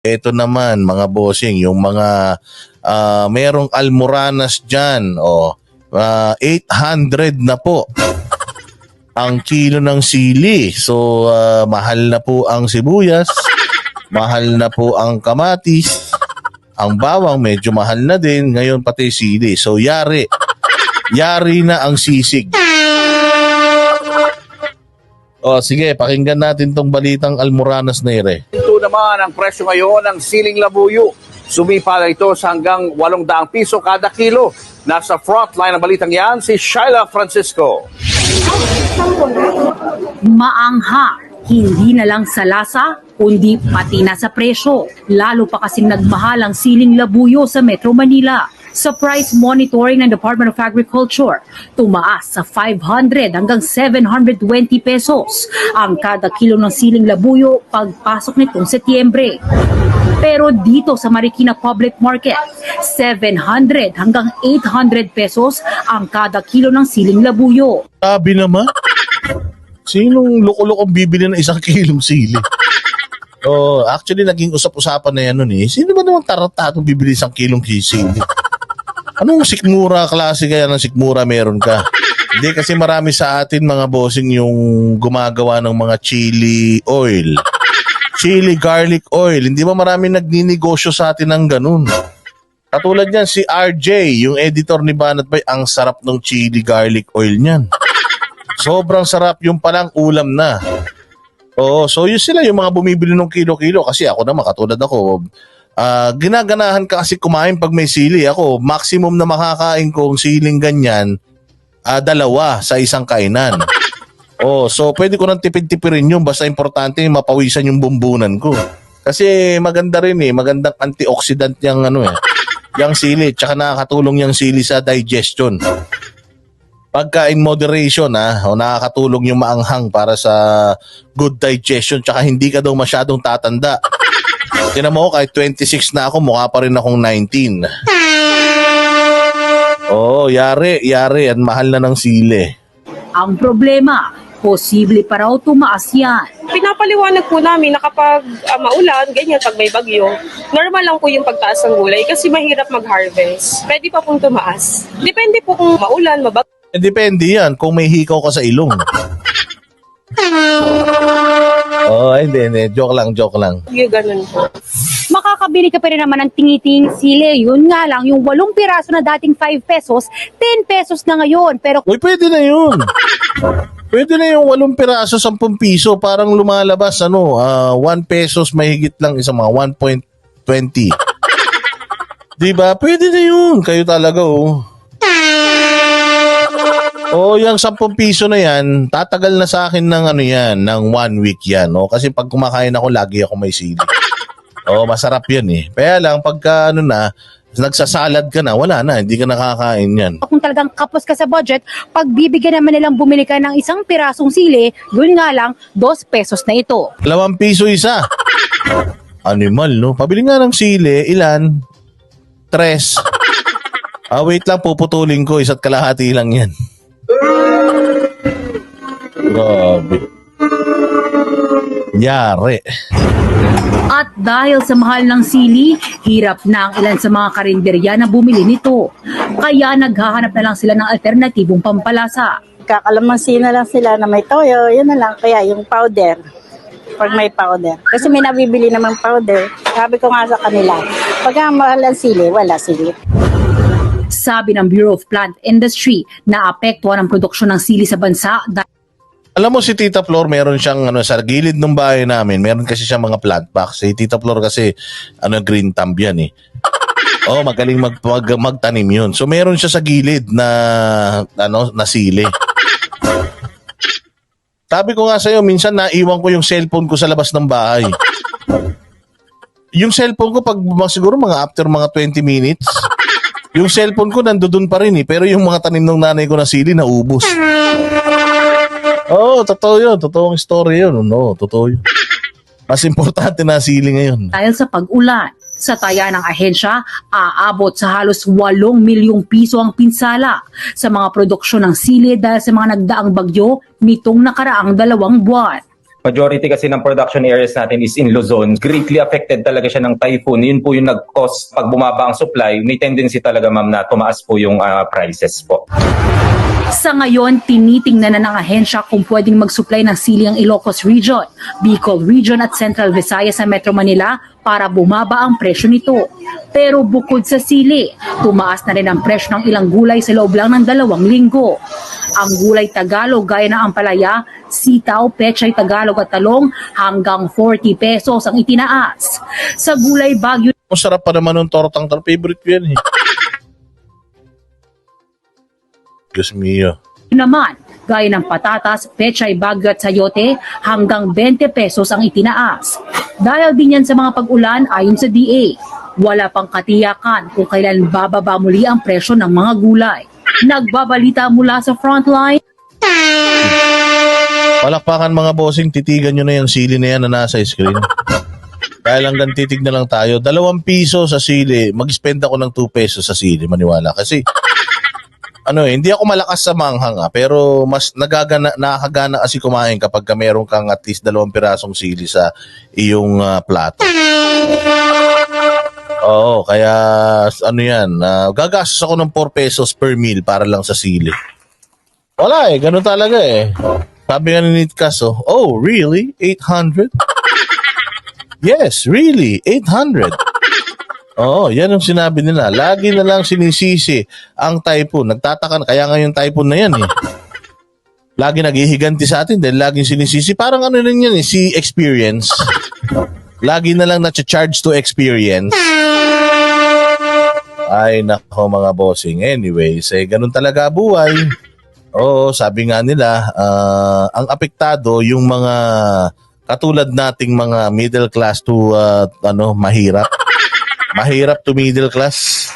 Ito naman mga bossing, yung mga ah, merong almoranas dyan, oh, ah, 800 na po ang kilo ng sili. So, ah, mahal na po ang sibuyas, mahal na po ang kamatis, ang bawang medyo mahal na din, ngayon pati sili. So, yari. Yari na ang sisig. Oh, sige, pakinggan natin tong balitang almoranas na ire. Naman ang presyo ngayon ng siling labuyo. Sumipala ito sa hanggang 800 piso kada kilo. Nasa front line ng balitang yan si Shyla Francisco. maangha. Hindi na lang sa lasa, kundi pati na sa presyo. Lalo pa kasing nagmahal ang siling labuyo sa Metro Manila. Sa price monitoring ng Department of Agriculture, tumaas sa 500 hanggang 720 pesos ang kada kilo ng siling labuyo pagpasok nitong Setyembre. Pero dito sa Marikina Public Market, 700 hanggang 800 pesos ang kada kilo ng siling labuyo. Sabi naman. Sinong loko-lokong bibili ng isang kilong sili? Oh, actually naging usap-usapan na yan nun eh. Sino ba namang taratatong bibili isang kilong sili? Anong sikmura klase kaya ng sikmura meron ka? Hindi kasi marami sa atin mga bossing yung gumagawa ng mga chili oil. Chili garlic oil. Hindi ba marami nagninegosyo sa atin ng ganun? Katulad niyan si RJ, yung editor ni Banat Bay, ang sarap ng chili garlic oil niyan. Sobrang sarap yung palang ulam na. Oo, so yun sila yung mga bumibili ng kilo-kilo kasi ako naman katulad ako. Ah, ginaganahan ka kasi kumain pag may sili. Ako, maximum na makakain kong siling ganyan, ah, dalawa sa isang kainan. Oh, so pwede ko nang tipid-tipirin yun basta importante mapawisan yung bumbunan ko. Kasi maganda rin eh, magandang antioxidant yung ano eh, yung sili, tsaka nakakatulong yung sili sa digestion pagka in moderation ha, o nakakatulong yung maanghang para sa good digestion tsaka hindi ka daw masyadong tatanda. Tinan mo, kahit 26 na ako, mukha pa rin akong 19. Oo, oh, yari, yari. Ang mahal na ng sili. Ang problema, posible pa raw tumaas yan. pinapaliwanag po namin na kapag ah, maulan, ganyan, pag may bagyo, normal lang po yung pagtaas ng gulay kasi mahirap mag-harvest. Pwede pa pong tumaas. Depende po kung maulan, mabagyo, Eh, depende yan kung may hikaw ka sa ilong. Hindi, hindi. Joke lang, joke lang. ganun po. Makakabili ka pa rin naman ng tingiting sili. Yun nga lang, yung walong piraso na dating 5 pesos, 10 pesos na ngayon. Pero Uy, pwede na yun. Pwede na yung 8 piraso, 10 piso. Parang lumalabas, ano, ah, 1 pesos mahigit lang isang mga 1.20. diba? Pwede na yun. Kayo talaga, oh. Oh, yung 10 piso na yan, tatagal na sa akin ng ano yan, ng one week yan. Oh. Kasi pag kumakain ako, lagi ako may sili. Oh, masarap yan eh. Kaya lang, pagka ano na, nagsasalad ka na, wala na, hindi ka nakakain yan. kung talagang kapos ka sa budget, pag bibigyan naman nilang bumili ka ng isang pirasong sili, yun nga lang, 2 pesos na ito. Dalawang piso isa. Animal, no? Pabili nga ng sili, ilan? Tres. Ah, wait lang, puputulin ko. Isa't kalahati lang yan. Grabe. Yari. At dahil sa mahal ng sili, hirap na ang ilan sa mga karinderya na bumili nito. Kaya naghahanap na lang sila ng alternatibong pampalasa. kakalamansi na lang sila na may toyo, yun na lang. Kaya yung powder, pag may powder. Kasi may nabibili namang powder. Sabi ko nga sa kanila, pag mahal ang sili, wala sili. Sabi ng Bureau of Plant Industry na apektuhan ang produksyon ng sili sa bansa dahil Alam mo si Tita Flor, meron siyang ano sa gilid ng bahay namin, meron kasi siyang mga plant box. Si Tita Flor kasi ano green thumb yan eh. Oh, magaling mag, mag magtanim 'yun. So meron siya sa gilid na ano na sili. Sabi ko nga sa'yo, minsan naiwan ko yung cellphone ko sa labas ng bahay. Yung cellphone ko pag siguro mga after mga 20 minutes, yung cellphone ko nandoon pa rin eh, pero yung mga tanim ng nanay ko na sili naubos. Oo, oh, totoo yun. Totoong story yun. No, totoo yun. Mas importante na sili ngayon. dahil sa pag-ulan. Sa taya ng ahensya, aabot sa halos 8 milyong piso ang pinsala sa mga produksyon ng sili dahil sa mga nagdaang bagyo nitong nakaraang dalawang buwan. Majority kasi ng production areas natin is in Luzon. Greatly affected talaga siya ng typhoon. Yun po yung nag-cause pag bumaba ang supply, may tendency talaga ma'am na tumaas po yung ah, prices po. Sa ngayon, tinitingnan na ng ahensya kung pwedeng mag-supply ng sili ang Ilocos Region, Bicol Region at Central Visayas sa Metro Manila para bumaba ang presyo nito. Pero bukod sa sili, tumaas na rin ang presyo ng ilang gulay sa loob lang ng dalawang linggo. Ang gulay Tagalog gaya ng ampalaya, sitaw, pechay Tagalog at talong hanggang 40 pesos ang itinaas. Sa gulay Bagyo Masarap pa naman ng tortang tar. Favorite ko yan eh. Diyos mio. naman, gaya ng patatas, pechay, bagyo at sayote, hanggang 20 pesos ang itinaas. Dahil din yan sa mga pag-ulan ayon sa DA, wala pang katiyakan kung kailan bababa muli ang presyo ng mga gulay. Nagbabalita mula sa frontline, Palakpakan mga bossing, titigan nyo na yung sili na yan na nasa screen. Dahil hanggang titig na lang tayo. Dalawang piso sa sili, mag-spend ako ng 2 pesos sa sili, maniwala. Kasi, ano eh, hindi ako malakas sa manghang ah, pero mas nagagana, nakakagana kasi kumain kapag ka meron kang at least dalawang pirasong sili sa iyong ah, plato. Oo, kaya ano yan, ah, gagastos ako ng 4 pesos per meal para lang sa sili. Wala eh, ganun talaga eh. Sabi nga ni Nitkas, oh, oh, really? 800? yes, really, 800. Oo, yan ang sinabi nila. Lagi na lang sinisisi ang typhoon. Nagtatakan, kaya nga yung typhoon na yan eh. Lagi naghihiganti sa atin dahil laging sinisisi. Parang ano rin yan eh, si experience. Lagi na lang na-charge to experience. Ay, nako mga bossing. Anyways, eh, ganun talaga buhay. Oo, sabi nga nila, ah, ang apektado yung mga katulad nating mga middle class to ah, ano, mahirap. Mahirap to middle class.